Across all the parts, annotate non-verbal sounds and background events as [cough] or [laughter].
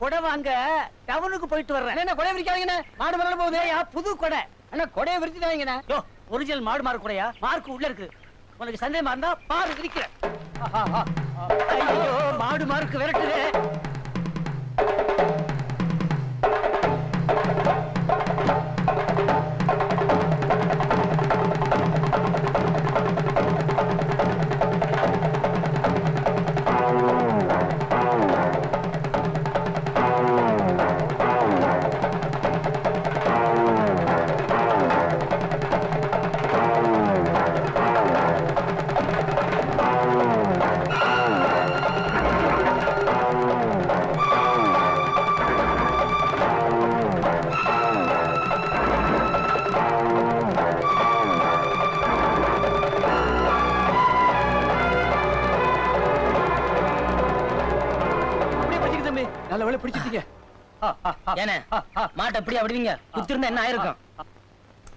கொடை வாங்க டவுனுக்கு போயிட்டு வர்றேன். என்ன கொடை விரிக்காதீங்கண்ணே. மாடு மரம் போகுது ஐயா புது கொடை. அண்ணா கொடையை விரிச்சுட்டாங்கண்ணே யோ ஒரிஜினல் மாடு மார்க் கொடையா? மார்க் உள்ள இருக்கு. உனக்கு சந்தேகமா இருந்தா பாரு விரிக்கிறேன். ஐயோ மாடு மார்க் விரட்டுதே. மாட்டை எப்படி விடுவீங்க குத்திருந்தா என்ன ஆயிருக்கும்?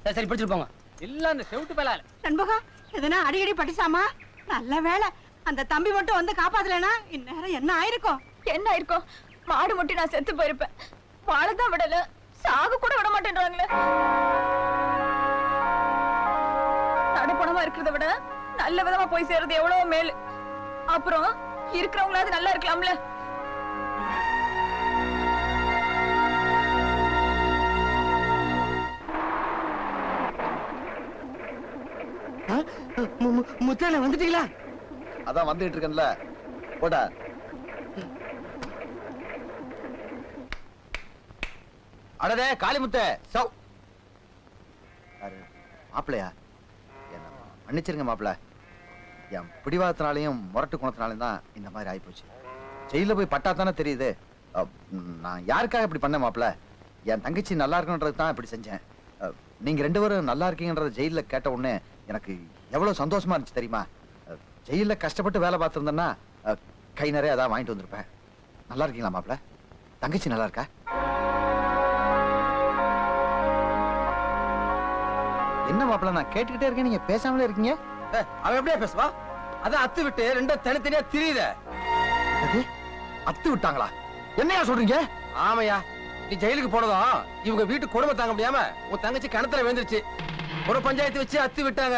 சரி சரி பிடிச்சிட்டு போங்க. இல்ல அந்த செவுட்டு பேலால. நண்பகா எதனா அடிக்கடி பட்டிசாமா நல்ல வேலை அந்த தம்பி மட்டும் வந்து காப்பாத்தலனா இந்நேரம் என்ன ஆயிருக்கும்? என்ன இருக்கும் மாடு முட்டி நான் செத்து போயிருப்பேன். வாழதான் விடல. சாக கூட விட மாட்டேன்றாங்களே. நடுப்பணமா இருக்கிறத விட நல்ல விதமா போய் சேர்றது எவ்வளவு மேல். அப்புறம் இருக்கிறவங்களாவது நல்லா இருக்கலாம்ல. முத்தான வந்துட்டீங்களா? அதான் வந்துட்டு இருக்கேன்ல. போடா. அடடே காளிமுத்த சௌ. மாப்பிள்ளையா? என்ன மன்னிச்சிருங்க மாப்பிள்ள. என் பிடிவாதத்தினாலையும் முரட்டு குணத்தினாலையும் தான் இந்த மாதிரி ஆயிப்போச்சு. ஜெயில போய் பட்டா தானே தெரியுது. நான் யாருக்காக இப்படி பண்ணேன் மாப்பிள்ள? என் தங்கச்சி நல்லா இருக்கணுன்றது தான் இப்படி செஞ்சேன். நீங்க ரெண்டு பேரும் நல்லா இருக்கீங்கன்றத ஜெயில கேட்ட உடனே எனக்கு எவ்வளவு சந்தோஷமா இருந்துச்சு தெரியுமா? அ, ஜெயில்ல கஷ்டப்பட்டு வேலை பார்த்துருந்தேன்னா கை நிறைய அதான் வாங்கிட்டு வந்திருப்பேன். நல்லா இருக்கீங்களா மாப்பிள்ள தங்கச்சி நல்லா இருக்கா? என்ன மாப்பிள்ள நான் கேட்டுக்கிட்டே இருக்கேன் நீங்க பேசாமலே இருக்கீங்க? அவன் எப்படியா பேசுவா? அதான் அத்து விட்டு ரெண்டும் தனித்தனியா திரியுத. அது அத்து விட்டாங்களா? என்னையா சொல்றீங்க? ஆமையா நீ ஜெயிலுக்கு போனதும் இவங்க வீட்டு கொடுமை தாங்க முடியாம உன் தங்கச்சி கிணத்துல விழுந்துருச்சு. ஒரு பஞ்சாயத்து வச்சு அத்து விட்டாங்க.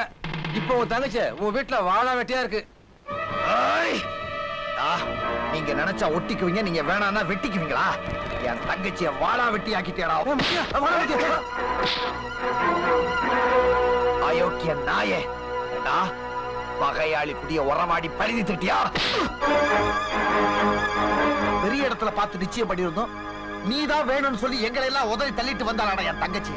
இப்போ உன் தங்கச்சி உன் வீட்டுல வாழா வெட்டியா இருக்கு. நீங்க நினைச்சா ஒட்டிக்குவீங்க நீங்க வேணாம்னா வெட்டிக்குவீங்களா? என் தங்கச்சிய வாழா வெட்டி ஆக்கிட்டேடா. அயோக்கிய நாயே பகையாளி புடிய உரமாடி பரிதி திட்டியா? பெரிய இடத்துல பார்த்து நிச்சயம் பண்ணியிருந்தோம். நீதான் வேணும்னு சொல்லி எங்களை எல்லாம் உதறி தள்ளிட்டு வந்தாளாடா என் தங்கச்சி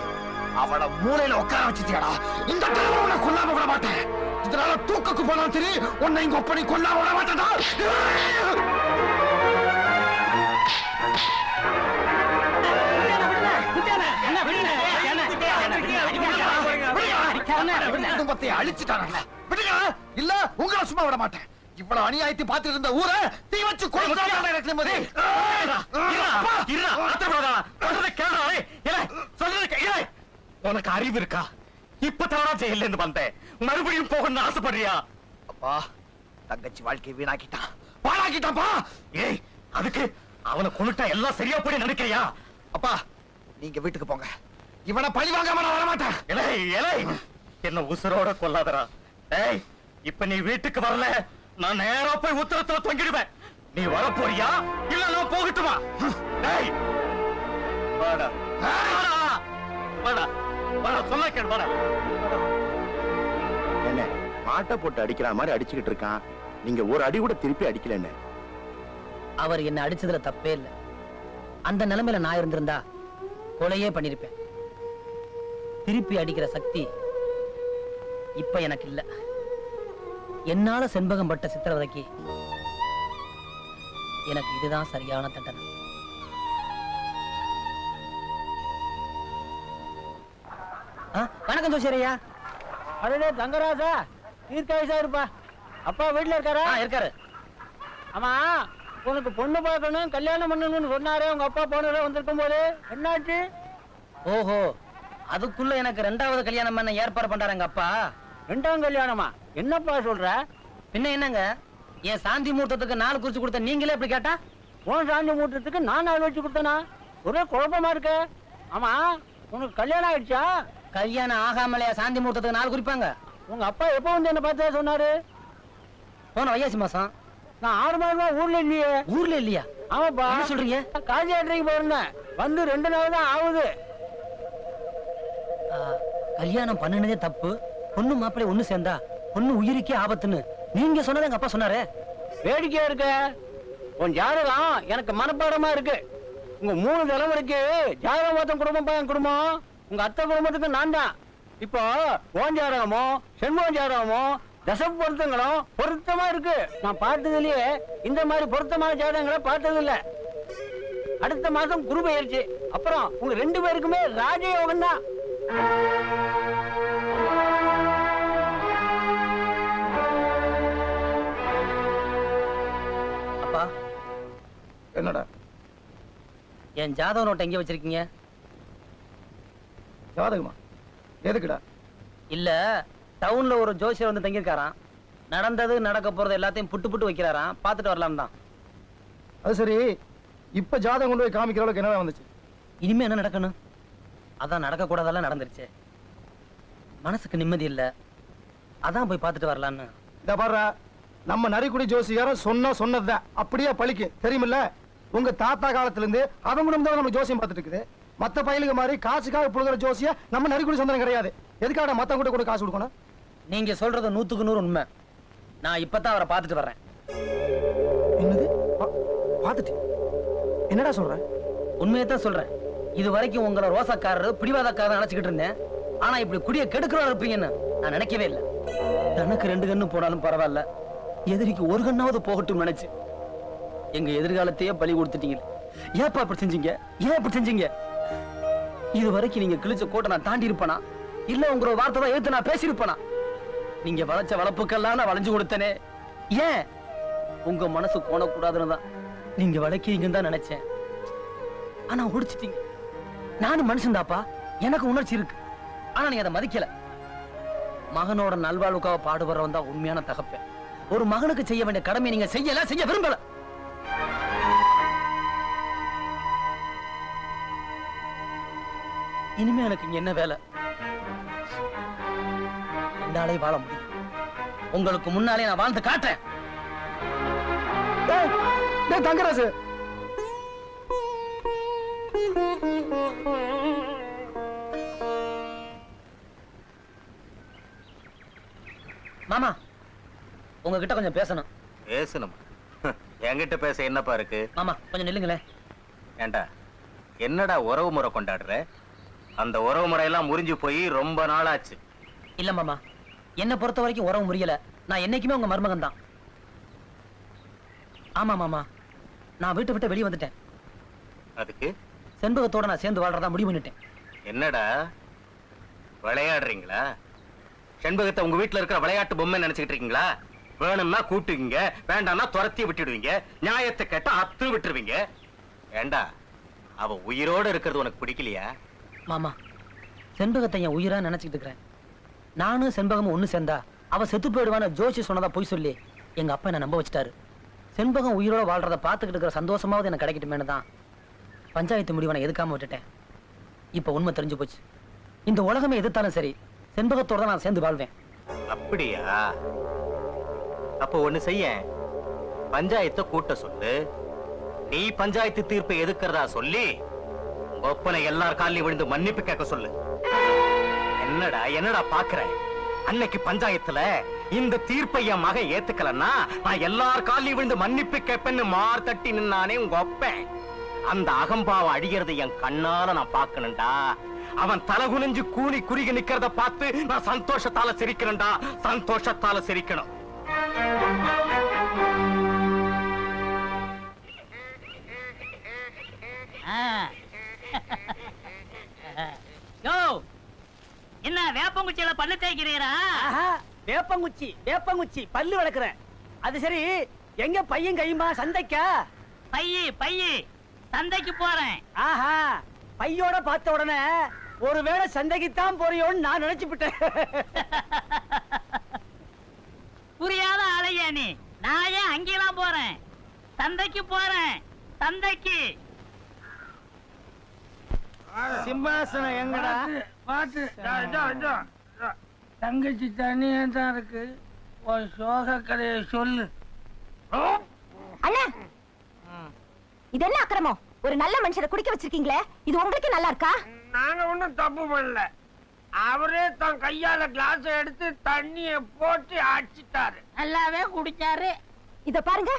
அவள மூலையில உட்கார வச்சுட்டியாடா? இந்த தடவை உன்னை கொல்லாம விட மாட்டேன். இதனால தூக்கக்கு போனாலும் சரி உன்னை இங்க ஒப்பனை கொல்லாம விட மாட்டேன்டா குடும்பத்தை அழிச்சுட்டானுங்களே விடுங்க. இல்ல உங்களை சும்மா விட மாட்டேன். இவ்வளவு அநியாயத்தை பார்த்துட்டு இருந்த ஊரை தீ வச்சு கொளுத்தாங்க எனக்கு நிம்மதி. அப்பா! உனக்கு அறிவு இருக்கா? இப்பதான் ஜெயில இருந்து வந்தேன். மறுபடியும் போகணும்னு ஆசைப்படுறியா? அப்பா தங்கச்சி வாழ்க்கையை வீணாக்கிட்டான். பாழாக்கிட்டாப்பா ஏய் அதுக்கு அவனை கொண்டுட்டா எல்லாம் சரியா போய் நினைக்கிறியா? அப்பா நீங்க வீட்டுக்கு போங்க. இவனை பழி வாங்காம நான் வரமாட்டேன். இலை இலை! என்ன உசுரோட கொல்லாதடா. ஏய் இப்ப நீ வீட்டுக்கு வரல. நான் நேரா போய் உத்தரத்துல தொங்கிடுவேன். நீ வர போறியா இல்ல நான் போகட்டுமா? ஏய் வாடா. சொல்ல கேள் வாடா. என்ன மாட்டை போட்டு அடிக்கிற மாதிரி அடிச்சுக்கிட்டு இருக்கான். நீங்க ஒரு அடி கூட திருப்பி அடிக்கல என்ன? அவர் என்ன அடிச்சதுல தப்பே இல்ல. அந்த நிலைமையில நான் இருந்திருந்தா கொலையே பண்ணிருப்பேன். திருப்பி அடிக்கிற சக்தி இப்ப எனக்கு இல்ல. என்னால செண்பகம் பட்ட சித்திரவதைக்கு எனக்கு இதுதான் சரியான தண்டனை. வணக்கம் ஜோசியரையா அடடே தங்கராஜா தீர்க்காயுசா இருப்பா. அப்பா வீட்டுல இருக்காரா? ஆ இருக்காரு. ஆமா உனக்கு பொண்ணு பார்க்கணும் கல்யாணம் பண்ணணும்னு சொன்னாரே உங்க அப்பா போனதுல வந்திருக்கும் போது. என்னாச்சு? ஓஹோ அதுக்குள்ள எனக்கு ரெண்டாவது கல்யாணம் பண்ண ஏற்பாடு பண்றாரு எங்க அப்பா. ரெண்டாம் கல்யாணமா? என்னப்பா சொல்ற? பின்ன என்னங்க? என் சாந்தி முகூர்த்தத்துக்கு நாள் குறிச்சு கொடுத்த நீங்களே இப்படி கேட்டா? உன் சாந்தி மூட்டத்துக்கு நான் நாள் வச்சு கொடுத்தனா? ஒரே குழப்பமா இருக்க. ஆமா உனக்கு கல்யாணம் ஆயிடுச்சா? கல்யாணம் ஆகாமலையா சாந்தி முகூர்த்தத்துக்கு நாள் குறிப்பாங்க. உங்க அப்பா எப்போ வந்து என்ன பார்த்தா சொன்னாரு? போன வையாசி மாசம். நான் ஆறு மாசமா ஊர்ல இல்லையே. ஊர்ல இல்லையா? ஆமாப்பா. என்ன சொல்றீங்க? காஞ்சி ஆட்டைக்கு போயிருந்தேன். வந்து ரெண்டு நாள் தான் ஆகுது. கல்யாணம் பண்ணுனதே தப்பு. பொண்ணு மாப்பிள்ளை ஒண்ணு சேர்ந்தா பொண்ணு உயிருக்கே ஆபத்துன்னு. நீங்க சொன்னதை எங்க அப்பா சொன்னாரு? வேடிக்கையா இருக்க. உன் ஜாதகம் எனக்கு மனப்பாடமா இருக்கு. உங்க மூணு தலைமுறைக்கு ஜாதகம் பார்த்த குடும்பம் பையன் குடும்பம். உங்க அத்தை குடும்பத்துக்கு நான் தான். இப்போ செண்போன் ஜாதகமோ தச பொருத்தங்களும் பொருத்தமா இருக்கு. நான் பார்த்ததுலயே இந்த மாதிரி பொருத்தமான ஜாதகங்களை பார்த்தது இல்ல அடுத்த மாசம் குரு பயிற்சி. அப்புறம் உங்க ரெண்டு பேருக்குமே ராஜயோகம் தான். அப்பா. என்னடா? என் ஜாதக நோட்டை எங்க வச்சிருக்கீங்க? ஜாதகமா? எதுக்குடா? இல்ல டவுன்ல ஒரு ஜோசியர் வந்து தங்கியிருக்காராம். நடந்தது நடக்க போறது எல்லாத்தையும் புட்டு புட்டு வைக்கிறாராம். பார்த்துட்டு வரலாம் தான். அது சரி இப்ப ஜாதகம் கொண்டு போய் காமிக்கிற அளவுக்கு என்னடா வந்துச்சு? இனிமே என்ன நடக்கணும்? அதான் நடக்க கூடாதெல்லாம் நடந்துருச்சு. மனசுக்கு நிம்மதி இல்ல. அதான் போய் பார்த்துட்டு வரலான்னு. இத பாரு நம்ம நரிக்குடி ஜோசியாரம் சொன்னா சொன்னதுதான். அப்படியே பழிக்கும் தெரியுமில்ல? உங்க தாத்தா காலத்துல இருந்து அவங்க நம்ம ஜோசியம் பார்த்துட்டு இருக்குது. மத்த பயிலுக்கு மாதிரி காசுக்காக புழுகிற ஜோசியா நம்ம நரிக்குடி சொந்தம் கிடையாது. எதுக்காக மத்த கூட கூட காசு கொடுக்கணும்? நீங்க சொல்றது நூத்துக்கு நூறு உண்மை. நான் இப்பதான் அவரை பார்த்துட்டு வர்றேன். என்னது? பார்த்துட்டு. என்னடா சொல்ற? உண்மையை தான் சொல்றேன். இது வரைக்கும் உங்களை ரோசக்காரர் பிடிவாதக்காரர் நினைச்சுக்கிட்டு இருந்தேன். ஆனா இப்படி குடிய கெடுக்கிறவா இருப்பீங்கன்னு நான் நினைக்கவே இல்லை. தனக்கு ரெண்டு கண்ணு போனாலும் பரவாயில்ல. எதிரிக்கு ஒரு கண்ணாவது போகட்டும் நினைச்சு. எங்க எதிர்காலத்தையே பலி கொடுத்துட்டீங்க ஏப்பா இப்படி செஞ்சீங்க? ஏன் இப்படி செஞ்சீங்க? இது வரைக்கும் நீங்க கிழிச்ச கோட்டை நான் தாண்டி இருப்பேனா இல்ல உங்களோட வார்த்தை தான் எடுத்து நான் பேசியிருப்பனா? நீங்க வளைச்ச வளப்புக்கெல்லாம் நான் வளைஞ்சு கொடுத்தனே. ஏன்? உங்க மனசு கோணக்கூடாதுன்னு தான். நீங்க வளைக்கிறீங்கன்னு தான் நினைச்சேன். ஆனா ஒடிச்சிட்டீங்க. நானும் மனுஷன்தாப்பா எனக்கு உணர்ச்சி இருக்கு. ஆனா நீ அதை மதிக்கல. மகனோட நல்வாழ்வுக்காக பாடுபடுறவன் தான் உண்மையான தகப்பேன். ஒரு மகனுக்கு செய்ய வேண்டிய கடமை நீங்க செய்யல செய்ய விரும்பல. இனிமே எனக்கு இங்க என்ன வேலை? என்னாலே வாழ முடியும். உங்களுக்கு முன்னாலே நான் வாழ்ந்து காட்டுறேன். டேய் தங்கராசு. மாமா உங்ககிட்ட கொஞ்சம் பேசணும். பேசணும்? என்கிட்ட பேச என்னப்பா இருக்கு? மாமா கொஞ்சம் நில்லுங்களேன். ஏண்டா என்னடா உறவு முறை கொண்டாடுற? அந்த உறவு முறையெல்லாம் முறிஞ்சு போய் ரொம்ப நாளாச்சு. இல்ல மாமா என்னை பொறுத்த வரைக்கும் உறவு முடியல நான் என்னைக்குமே உங்க மருமகன் தான் ஆமா மாமா நான் வீட்டை விட்டு வெளியே வந்துட்டேன். அதுக்கு? செண்பகத்தோட நான் சேர்ந்து வாழ்றதா முடிவு பண்ணிட்டேன். என்னடா? விளையாடுறீங்களா? செண்பகத்தை உங்க வீட்டுல இருக்கிற விளையாட்டு பொம்மை நினைச்சுக்கிட்டு இருக்கீங்களா? வேணும்னா கூப்பிட்டுக்குங்க வேண்டாம்னா துரத்தி விட்டுடுவீங்க நியாயத்தை கேட்டா அத்து விட்டுருவீங்க. ஏண்டா அவ உயிரோட இருக்கிறது உனக்கு பிடிக்கலையா? மாமா செண்பகத்தை என் உயிரா நினைச்சிட்டு இருக்கிறேன். நானும் செண்பகமும் ஒன்று சேர்ந்தா அவ செத்து போயிடுவான ஜோஷி சொன்னதா பொய் சொல்லி எங்க அப்பா என்ன நம்ப வச்சிட்டாரு. செண்பகம் உயிரோட வாழ்றத பார்த்துக்கிட்டு இருக்கிற சந்தோஷமாவது எனக்கு கிடைக்கட்டுமேனு தான் பஞ்சாயத்து முடிவை நான் எதுக்காம விட்டுட்டேன். இப்ப உண்மை தெரிஞ்சு போச்சு. இந்த உலகமே எதிர்த்தாலும் சரி செண்பகத்தோட தான் நான் சேர்ந்து வாழ்வேன். அப்படியா? அப்ப ஒண்ணு செய்ய பஞ்சாயத்தை கூட்ட சொல்லு. நீ பஞ்சாயத்து தீர்ப்பை எதுக்குறதா சொல்லி ஒப்பனை எல்லார் காலையும் விழுந்து மன்னிப்பு கேட்க சொல்லு. என்னடா என்னடா பாக்குற அன்னைக்கு பஞ்சாயத்துல இந்த தீர்ப்பை என் மக ஏத்துக்கலன்னா நான் எல்லார் காலையும் விழுந்து மன்னிப்பு கேட்பேன்னு மார் தட்டி நின்னானே உங்க ஒப்பேன். அந்த அகம்பாவம் அடிக்கிறது என் கண்ணால நான் பாக்கணும்டா அவன் தலை குனிஞ்சு கூனி குறுகி நிக்கிறத பார்த்து நான் சந்தோஷத்தால சிரிக்கணும்டா. சந்தோஷத்தால சிரிக்கணும். யோ என்ன வேப்பங்குச்சியில பல்லு தேய்க்கிறீரா? வேப்பங்குச்சி வேப்பங்குச்சி பல்லு வளர்க்குறேன் அது சரி எங்க பையன் கையுமா? சந்தைக்கா? பையி பையி சந்தைக்கு போறேன். ஆஹா பையோட பார்த்த உடனே ஒருவேளை சந்தைக்கு தான் போறியோன்னு நான் நினைச்சுப்பிட்டேன் புரியாத ஆளையா நீ. நான் ஏன் அங்கெல்லாம் போறேன்? சந்தைக்கு போறேன். சந்தைக்கு. சிம்மாசனம் எங்கடா? பாத்து தங்கச்சி தனியா தான் இருக்கு. ஒரு சோக கதையை சொல்லு. அண்ணா. இது என்ன அக்கிரமம்? ஒரு நல்ல மனுஷரை குடிக்க வச்சிருக்கீங்களே இது உங்களுக்கு நல்லா இருக்கா? நாங்க ஒண்ணும் தப்பு பண்ணல. அவரே தன் கையால கிளாஸ் எடுத்து தண்ணிய போட்டு அடிச்சிட்டாரு. நல்லாவே குடிச்சாரு. இத பாருங்க.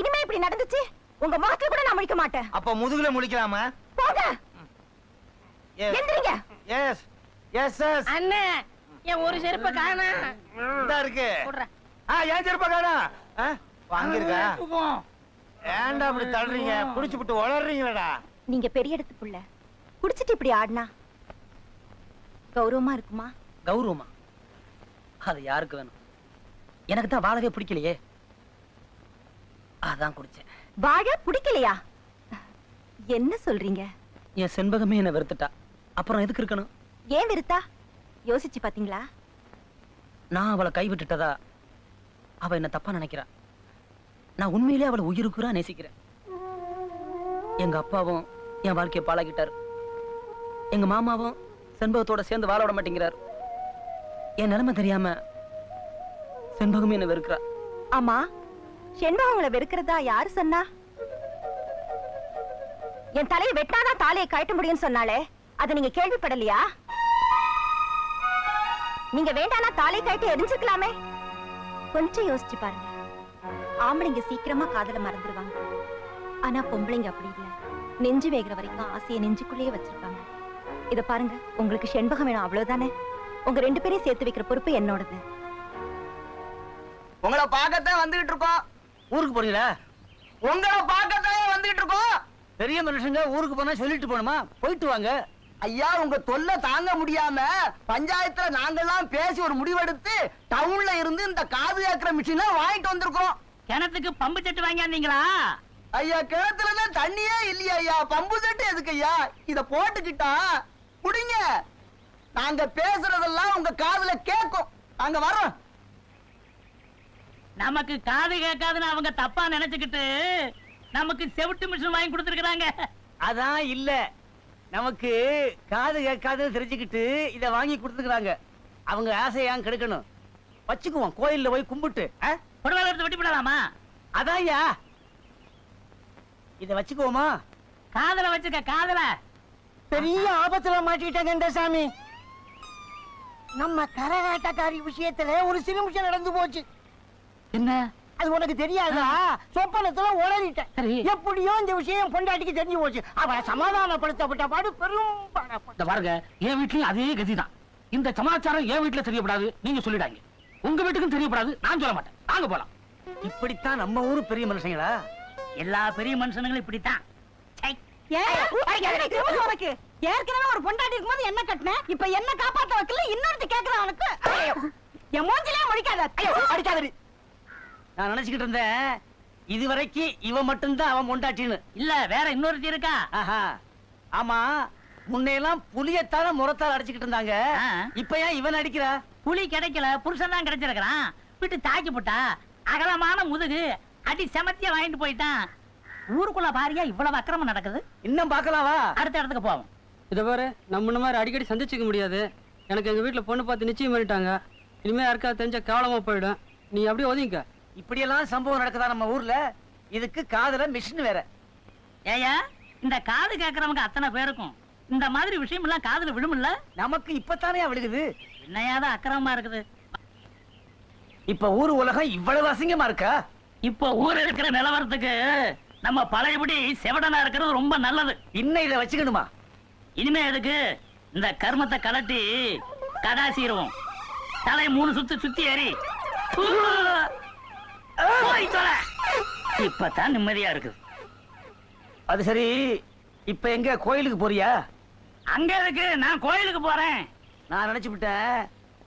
இனிமே இப்படி நடந்துச்சு உங்க முகத்துல கூட நான் முழிக்க மாட்டேன். அப்ப முதுகுல முழிக்கலாமா? போங்க. எந்திரிங்க. எஸ் எஸ் எஸ் அண்ணே என் ஒரு செருப்ப காணா. இதா இருக்கு. ஆ ஏன் செருப்ப காணா. வாங்கிருக்கா? ஏன்டா அப்படி தள்ளுறீங்க? புடிச்சு விட்டு வளர்றீங்களடா நீங்க பெரிய இடத்து புள்ள. குடிச்சிட்டு இப்படி ஆடினா? கௌரவமா இருக்குமா? கௌரவமா? அது யாருக்கு வேணும்? எனக்கு தான் வாழவே பிடிக்கலையே. அதான் குடிச்சேன். வாழ பிடிக்கலையா? என்ன சொல்றீங்க? என் செண்பகமே என்ன வெறுத்துட்டா. அப்புறம் எதுக்கு இருக்கணும்? ஏன் விருத்தா? யோசிச்சு பாத்தீங்களா? நான் அவளை கைவிட்டுட்டதா? அவ என்ன தப்பா நினைக்கிறா? நான் உண்மையிலே அவளை உயிருக்குறா நேசிக்கிறேன். எங்க அப்பாவும் என் வாழ்க்கையை பாழாக்கிட்டாரு. எங்க மாமாவும் செண்பகத்தோட சேர்ந்து வாழ விட மாட்டேங்கிறார். என் நிலைமை தெரியாம செண்பகமே என்ன வெறுக்கிறா. ஆமா செண்பகம் உங்களை வெறுக்கிறதா யாரு சொன்னா? என் தலையை வெட்டாதான் தாலியை கழட்ட முடியும்னு சொன்னாலே அதை நீங்க கேள்விப்படலையா? நீங்க வேண்டானா தாலை கட்டி எரிஞ்சுக்கலாமே. கொஞ்சம் யோசிச்சு பாருங்க. ஆம்பளைங்க சீக்கிரமா காதல மறந்துடுவாங்க ஆனா பொம்பளைங்க அப்படி இல்ல. நெஞ்சு வேகிற வரைக்கும் ஆசையை நெஞ்சுக்குள்ளேயே வச்சிருப்பாங்க. இத பாருங்க உங்களுக்கு செண்பகம் வேணும் அவ்வளவுதானே? உங்க ரெண்டு பேரையும் சேர்த்து வைக்கிற பொறுப்பு என்னோடது. உங்களை பார்க்கத்தான் வந்துகிட்டு இருக்கோம். ஊருக்கு போறீங்களா? உங்களை பார்க்கத்தான் வந்துகிட்டு இருக்கோம். பெரிய மனுஷங்க ஊருக்கு போனா சொல்லிட்டு போனோமா போயிட்டு வாங்க. ஐயா உங்க தொல்லை தாங்க முடியாம பஞ்சாயத்துல நாங்கெல்லாம் பேசி ஒரு முடிவெடுத்து டவுன்ல இருந்து இந்த காது கேட்கிற மிஷினை வாங்கிட்டு வந்திருக்கோம் கிணத்துக்கு பம்பு செட்டு வாங்கியாந்தீங்களா? ஐயா கிணத்துல தான் தண்ணியே இல்லையா ஐயா. பம்பு செட்டு எதுக்கு ஐயா? இத போட்டுக்கிட்டா குடிங்க. நாங்க பேசுறதெல்லாம் உங்க காதுல கேட்கும். நாங்க வர்றோம். நமக்கு காது கேட்காதுன்னு அவங்க தப்பா நினைச்சுக்கிட்டு நமக்கு செவிட்டு மிஷின் வாங்கி கொடுத்துருக்காங்க அதான் இல்ல. நமக்கு காது கேட்காதுன்னு தெரிஞ்சுக்கிட்டு இத வாங்கி கொடுத்துக்கிறாங்க. அவங்க ஆசையான் கெடுக்கணும்? வச்சுக்குவோம் கோயில்ல போய் கும்பிட்டு? புடவை எடுத்து வெட்டி விடலாமா அதான்யா இத வச்சுக்குவோமா? காதல வச்சுக்க காதல. பெரிய ஆபத்துல மாட்டிக்கிட்டாங்க இந்த சாமி. நம்ம கரகாட்டக்காரி விஷயத்துல ஒரு சிறு நிமிஷம் நடந்து போச்சு. என்ன? அது உனக்கு தெரியாதா? சொப்பனத்துல உளறிட்டேன். எப்படியோ இந்த விஷயம் பொண்டாட்டிக்கு தெரிஞ்சு போச்சு. அவளை சமாதானப்படுத்தப்பட்ட பாடு பெரும் பாருங்க என் வீட்லயும் அதே கதிதான். இந்த சமாச்சாரம் என் வீட்டுல தெரியப்படாது. நீங்க சொல்லிடாங்க உங்க வீட்டுக்கும் தெரியப்படாது. நான் சொல்ல மாட்டேன். வாங்க போலாம். இப்படித்தான் நம்ம ஊரு பெரிய மனுஷங்களா? எல்லா பெரிய மனுஷனுங்களும் இப்படித்தான். ஏற்கனவே ஒரு பொண்டாட்டி இருக்கும்போது என்ன கட்டின? இப்ப என்ன காப்பாத்த வைக்கல? இன்னொருத்தி கேக்குறான் உனக்கு. என் மூஞ்சிலே முடிக்காத அடிக்காதடி. நான் நினைச்சுக்கிட்டு இருந்தேன் இதுவரைக்கும் இவன் மட்டும்தான் அவன் பொண்டாட்டின்னு. இல்ல வேற இன்னொருத்தி இருக்கா? ஆஹா. ஆமா முன்னையெல்லாம் புளியத்தால முறத்தால் அடிச்சுக்கிட்டு இருந்தாங்க. ஆ. இப்ப ஏன் இவன் அடிக்கிறா? புலி கிடைக்கல புருஷன் தான் கிடைச்சிருக்கிறான். விட்டு தாக்கி போட்டா அகலமான முதுகு அடி செமத்தியா வாங்கிட்டு போயிட்டான். ஊருக்குள்ள பாரியா இவ்வளவு அக்கிரமம் நடக்குது? இன்னும் பார்க்கலாவா? அடுத்த இடத்துக்கு போவோம். இதை பாரு நம்ம மாதிரி அடிக்கடி சந்திச்சுக்க முடியாது. எனக்கு எங்க வீட்டுல பொண்ணு பார்த்து நிச்சயம் பண்ணிட்டாங்க. இனிமே யாருக்கா தெரிஞ்ச கேவலமா போயிடும். நீ அப்படியே ஒதுங்கிக்க. இப்படியெல்லாம் சம்பவம் நடக்குதா நம்ம ஊர்ல? இதுக்கு காதுல மிஷின் வேற. ஏயா இந்த காது கேட்கறவங்க அத்தனை பேருக்கும். இந்த மாதிரி விஷயம் எல்லாம் காதுல விழுமில்ல? நமக்கு இப்பத்தானே விழுகுது. என்னையாதான் அக்கிரமமா இருக்குது? இப்ப ஊர் உலகம் இவ்வளவு அசிங்கமா இருக்கா? இப்போ ஊர் இருக்கிற நிலவரத்துக்கு நம்ம பழையபடி செவடனா இருக்கிறது ரொம்ப நல்லது. இன்னும் இதை வச்சுக்கணுமா? இனிமே எதுக்கு? இந்த கர்மத்தை கலட்டி கடாசிடுவோம். தலை மூணு சுத்து சுத்தி ஏறி. இப்பதான் நிம்மதியா இருக்குது. அது சரி இப்ப எங்க கோயிலுக்கு போறியா? அங்க இருக்கு நான் கோயிலுக்கு போறேன். நான் நினைச்சு விட்டேன்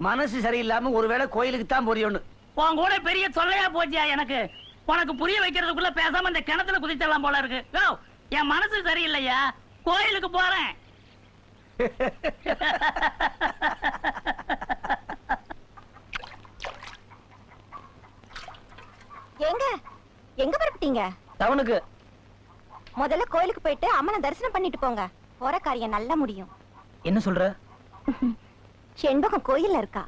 மனசு சரியில்லாம ஒருவேளை கோயிலுக்கு தான் போறியோன்னு. உன் கூட பெரிய தொல்லையா போச்சியா எனக்கு? உனக்கு புரிய வைக்கிறதுக்குள்ள பேசாம இந்த கிணத்துல குதிச்சிடலாம் போல இருக்கு. என் மனசு சரியில்லையா? கோயிலுக்கு போறேன். எங்க? எங்க பரப்பிட்டீங்க? டவுனுக்கு. முதல்ல கோயிலுக்கு போயிட்டு அம்மனை தரிசனம் பண்ணிட்டு போங்க. போற காரியம் நல்லா முடியும். என்ன சொல்ற? [laughs] செண்பகம் கோயில்ல இருக்கா?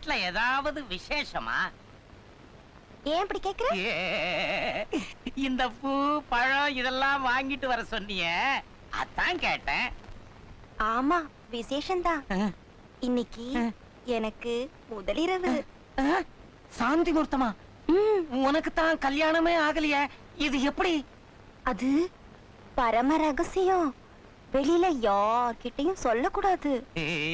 வீட்ல ஏதாவது விசேஷமா? ஏன் இப்படி கேக்குற? இந்த பூ பழம் இதெல்லாம் வாங்கிட்டு வர சொன்னியே. அதான் கேட்டேன். ஆமா விசேஷம்தான். இன்னைக்கு எனக்கு முதலிரவு சாந்தி முகூர்த்தமா? உனக்கு தான் கல்யாணமே ஆகலையே. இது எப்படி? அது பரம ரகசியம். வெளியில யார்கிட்டயும் சொல்லக்கூடாது.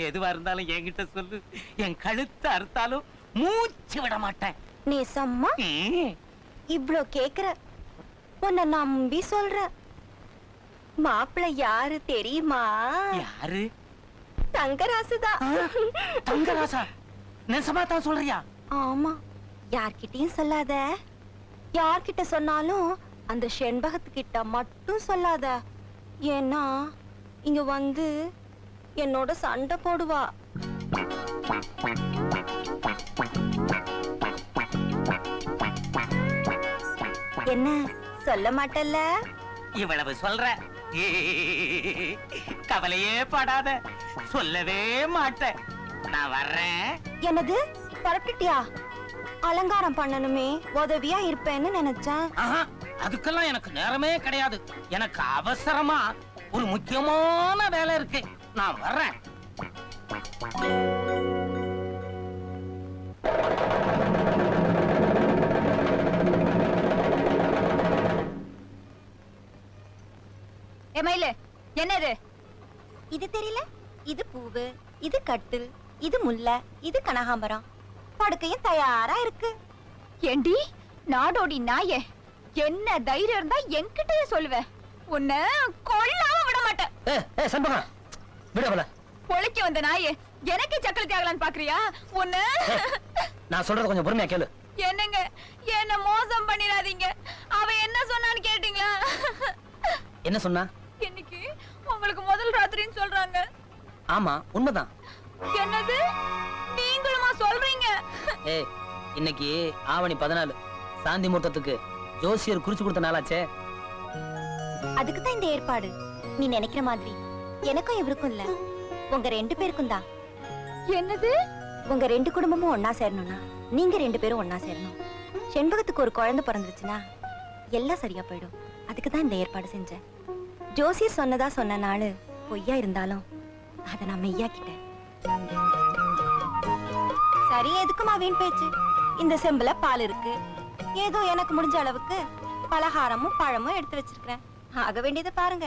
எதுவா இருந்தாலும் என்கிட்ட சொல்லு. என் கழுத்து அறுத்தாலும் மூச்சு விட மாட்டேன். நீ சம்மா. இவ்ளோ கேக்குற. உன்னை நம்பி சொல்ற. மாப்பிள்ளை யாரு தெரியுமா? யாரு? தங்கராசுதான் தங்கராசா. நெசமா தான் சொல்றியா? ஆமா. யார்கிட்டயும் சொல்லாத. யார்கிட்ட சொன்னாலும் அந்த செண்பகத்துக்கிட்ட மட்டும் சொல்லாத. ஏன்னா இங்க வந்து என்னோட சண்டை போடுவா. என்ன சொல்ல மாட்டல்ல? இவ்வளவு சொல்ற. கவலையே படாத. சொல்லவே மாட்டேன் நான் வர்றேன். என்னது? பரப்பிட்டியா அலங்காரம் பண்ணணுமே. உதவியா இருப்பேன்னு நினைச்சேன். அதுக்கெல்லாம் எனக்கு நேரமே கிடையாது. எனக்கு அவசரமா ஒரு முக்கியமான வேலை இருக்கு. நான் வர்றேன். ஏ மயிலு என்னது? இது தெரியல? இது பூவு இது கட்டில் இது முல்லை இது கனகாம்பரம். படுக்கையும் தயாரா இருக்கு. ஏண்டி நாடோடி நாயே என்ன தைரியம் இருந்தா என்கிட்டயே சொல்லுவ. உன்னை கொல்லாம விட மாட்டேன். ஏ ஏ சண்பகம் விட அவள. பொழைக்க வந்த நாயே எனக்கு சக்கரத்தி ஆகலான்னு பாக்குறியா? உன்னை நான் சொல்றது கொஞ்சம் பொறுமையா கேளு. என்னங்க என்ன மோசம் பண்ணிடாதீங்க. அவ என்ன சொன்னான்னு கேட்டீங்களா? என்ன சொன்னா? இன்னைக்கு உங்களுக்கு முதல் ராத்திரின்னு சொல்றாங்க. ஆமா உண்மைதான். என்னது? நீங்களுமா சொல்றீங்க? ஏய் இன்னைக்கு ஆவணி பதினாலு. சாந்தி முகூர்த்தத்துக்கு ஜோசியர் குறிச்சு கொடுத்த நாளாச்சே. அதுக்கு தான் இந்த ஏற்பாடு. நீ நினைக்கிற மாதிரி. எனக்கும் இவருக்கும் இல்ல. உங்க ரெண்டு பேருக்கும் தான். என்னது? உங்க ரெண்டு குடும்பமும் ஒன்னா சேரணும்னா நீங்க ரெண்டு பேரும் ஒன்னா சேரணும். செண்பகத்துக்கு ஒரு குழந்தை பிறந்துருச்சுன்னா எல்லாம் சரியா போயிடும். அதுக்கு தான் இந்த ஏற்பாடு செஞ்சேன். ஜோசியர் சொன்னதா சொன்ன நாள் பொய்யா இருந்தாலும் அதை நான் மெய்யாக்கிட்டேன். சரி எதுக்குமா வீண் பேச்சு? இந்த செம்புல பால் இருக்கு. ஏதோ எனக்கு முடிஞ்ச அளவுக்கு பலகாரமும் பழமும் எடுத்து வச்சிருக்கிறேன். ஆக வேண்டியதை பாருங்க.